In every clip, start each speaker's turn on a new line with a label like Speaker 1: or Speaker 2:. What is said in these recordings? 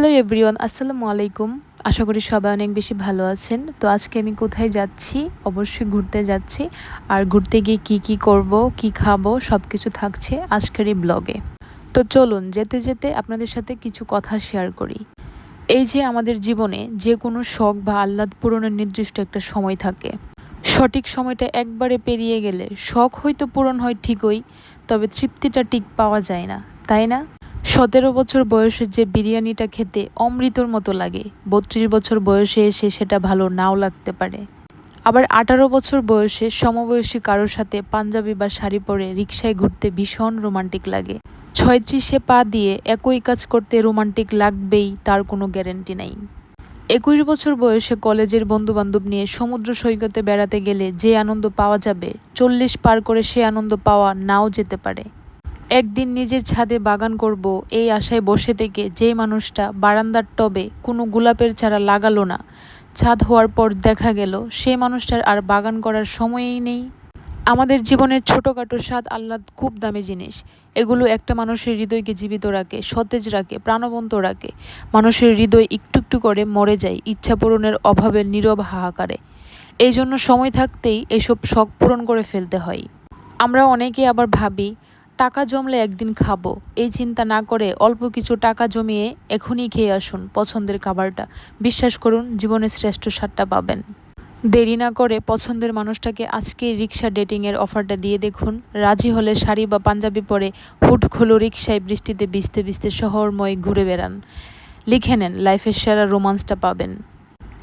Speaker 1: Hello everyone, আসসালামু আলাইকুম। আশা করি সবাই অনেক বেশি ভালো আছেন। তো আজকে আমি কোথায় যাচ্ছি? অবশ্যই ঘুরতে যাচ্ছি। আর ঘুরতে গিয়ে কি কি করব, কি খাব সব কিছু থাকছে আজকের এই ব্লগে। তো চলুন, যেতে যেতে আপনাদের সাথে কিছু কথা শেয়ার করি। এই যে আমাদের জীবনে যে কোনো শখ বা আহ্লাদ পূরণের নির্দিষ্ট একটা সময় থাকে। সঠিক সময়টা একবারে পেরিয়ে গেলে শখ হয়তো পূরণ হয় ঠিকই, তবে তৃপ্তিটা ঠিক পাওয়া যায় না, তাই না? সতেরো বছর বয়সে যে বিরিয়ানিটা খেতে অমৃতর মতো লাগে, বত্রিশ বছর বয়সে এসে সেটা ভালো নাও লাগতে পারে। আবার আঠারো বছর বয়সে সমবয়সী কারোর সাথে পাঞ্জাবি বা শাড়ি পরে রিক্সায় ঘুরতে ভীষণ রোমান্টিক লাগে। ছয়ত্রিশে পা দিয়ে একই কাজ করতে রোমান্টিক লাগবেই, তার কোনো গ্যারেন্টি নাই। একুশ বছর বয়সে কলেজের বন্ধুবান্ধব নিয়ে সমুদ্র সৈকতে বেড়াতে গেলে যে আনন্দ পাওয়া যাবে, চল্লিশ পার করে সে আনন্দ পাওয়া নাও যেতে পারে। একদিন নিজের ছাদে বাগান করব, এই আশায় বসে থেকে যেই মানুষটা বারান্দার টবে কোনো গোলাপের চারা লাগালো না, ছাদ হওয়ার পর দেখা গেল সেই মানুষটার আর বাগান করার সময়ই নেই। আমাদের জীবনের ছোটোখাটো স্বাদ আহ্লাদ খুব দামি জিনিস। এগুলো একটা মানুষের হৃদয়কে জীবিত রাখে, সতেজ রাখে, প্রাণবন্ত রাখে। মানুষের হৃদয় একটু একটু করে মরে যায়, ইচ্ছা পূরণের অভাবের নীরব হাহাকারে। এই জন্য সময় থাকতেই এসব শখ পূরণ করে ফেলতে হয়। আমরা অনেকে আবার ভাবি টাকা জমলে একদিন খাব। এই চিন্তা না করে অল্প কিছু টাকা জমিয়ে এখনই খেয়ে আসুন পছন্দের খাবারটা। বিশ্বাস করুন, জীবনের শ্রেষ্ঠ স্বাদটা পাবেন। দেরি না করে পছন্দের মানুষটাকে আজকে রিক্সা ডেটিংয়ের অফারটা দিয়ে দেখুন। রাজি হলে শাড়ি বা পাঞ্জাবি পরে হুট খোলো রিক্সায় বৃষ্টিতে ভিজতে ভিজতে শহরময় ঘুরে বেড়ান। লিখে নেন, লাইফের সেরা রোমান্সটা পাবেন।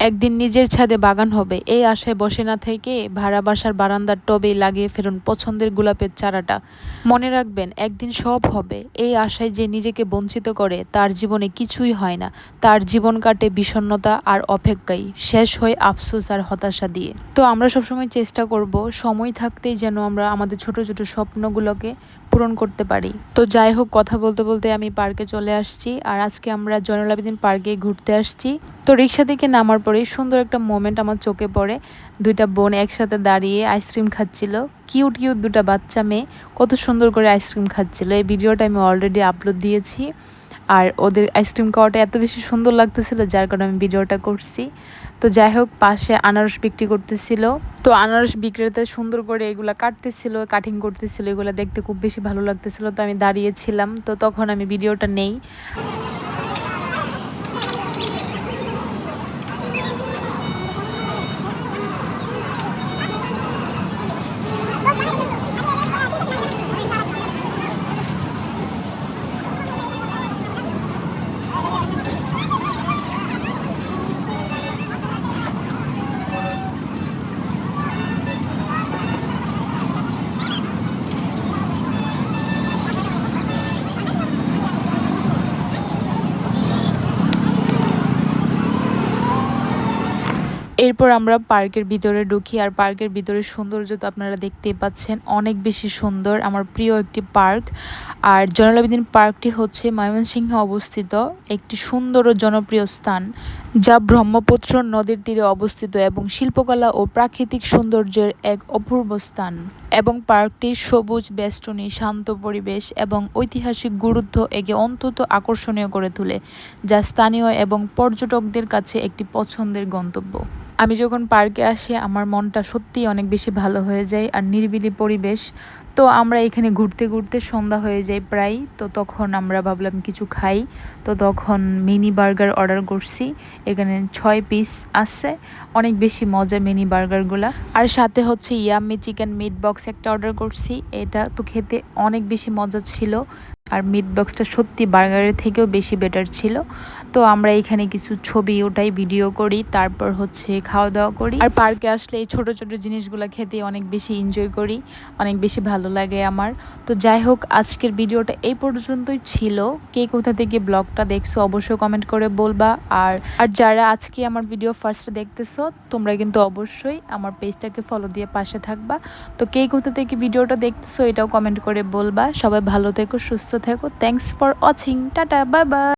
Speaker 1: একদিন নিজের ছাদে বাগান হবে। এই আশায় বসে না থেকে ভাড়া বাসার বারান্দার টবে লাগিয়ে ফেরুন পছন্দের গোলাপের চারাটা। মনে রাখবেন, একদিন সব হবে। এই আশায় যে নিজেকে বঞ্চিত করে, তার জীবনে কিছুই হয় না। তার জীবন কাটে বিষণ্নতা আর অপেক্ষাই, শেষ হয় আফসোস আর হতাশা দিয়ে। তো আমরা সবসময় চেষ্টা করব, সময় থাকতেই যেন আমরা আমাদের ছোট ছোট স্বপ্নগুলোকে পূরণ করতে পারি। তো যাই হোক, কথা বলতে বলতে আমি পার্কে চলে আসছি আর আজকে আমরা জয়নুল আবেদিন পার্কে ঘুরতে আসছি। তো রিক্সা থেকে নামার পরেই সুন্দর একটা মোমেন্ট আমার চোখে পড়ে। দুইটা বোন একসাথে দাঁড়িয়ে আইসক্রিম খাচ্ছিল। কিউট কিউট দুটা বাচ্চা মেয়ে। কত সুন্দর করে আইসক্রিম খাচ্ছিল। এই ভিডিওটা আমি অলরেডি আপলোড দিয়েছি। আর ওদের আইসক্রিম খাওয়াটা এত বেশি সুন্দর লাগতেছিল, যার কারণে আমি ভিডিওটা করছি। তো যাই হোক, পাশে আনারস বিক্রি করতেছিল। তো আনারস বিক্রেতা সুন্দর করে এগুলো কাটতেছিল কাটিং করতেছিল, এগুলো দেখতে খুব বেশি ভালো লাগতেছিল। তো আমি দাঁড়িয়েছিলাম তো তখন আমি ভিডিওটা নেই। এরপর আমরা পার্কের ভিতরে ঢুকি, আর পার্কের ভিতরে সৌন্দর্য তো আপনারা দেখতেই পাচ্ছেন, অনেক বেশি সুন্দর আমার প্রিয় একটি পার্ক। আর জয়নালাবিদিন পার্কটি হচ্ছে ময়মনসিংহে অবস্থিত একটি সুন্দর ও জনপ্রিয় স্থান, যা ব্রহ্মপুত্র নদীর তীরে অবস্থিত এবং শিল্পকলা ও প্রাকৃতিক সৌন্দর্যের এক অপূর্ব স্থান। এবং পার্কটির সবুজ, বেষ্টনী, শান্ত পরিবেশ এবং ঐতিহাসিক গুরুত্ব একে অন্তত আকর্ষণীয় করে তোলে, যা স্থানীয় এবং পর্যটকদের কাছে একটি পছন্দের গন্তব্য। আমি যখন পার্কে আসি, আমার মনটা সত্যিই অনেক বেশি ভালো হয়ে যায় আর নিরিবিলি পরিবেশ। তো আমরা এখানে ঘুরতে ঘুরতে সন্ধ্যা হয়ে যায় প্রায়। তো তখন আমরা ভাবলাম কিছু খাই। তো তখন মিনি বার্গার অর্ডার করছি। এখানে ছয় পিস আছে। অনেক বেশি মজা মিনি বার্গারগুলা। আর সাথে হচ্ছে ইয়াম্মি চিকেন মিট বক্স একটা অর্ডার করছি। এটা তো খেতে অনেক বেশি মজা ছিল। আর মিট বক্সটা সত্যি বার্গারের থেকেও বেশি বেটার ছিল। তো আমরা এখানে কিছু ছবি ওটাই ভিডিও করি, তারপর হচ্ছে খাওয়া দাওয়া করি। আর পার্কে আসলে এই ছোটো ছোটো জিনিসগুলো খেতে অনেক বেশি এনজয় করি, অনেক বেশি ভালো লাগে আমার। তো যাই হোক, আজকের ভিডিওটা এই পর্যন্তই ছিল। কে কোথা থেকে ব্লগটা দেখছ অবশ্যই কমেন্ট করে বলবা। আর আর যারা আজকে আমার ভিডিও ফার্স্টে দেখতেছো, তোমরা কিন্তু অবশ্যই আমার পেজটাকে ফলো দিয়ে পাশে থাকবা। তো কে কোথা থেকে ভিডিওটা দেখতেছো এটাও কমেন্ট করে বলবা। সবাই ভালো থেকো, সুস্থ থেকো। Thanks for watching tata bye bye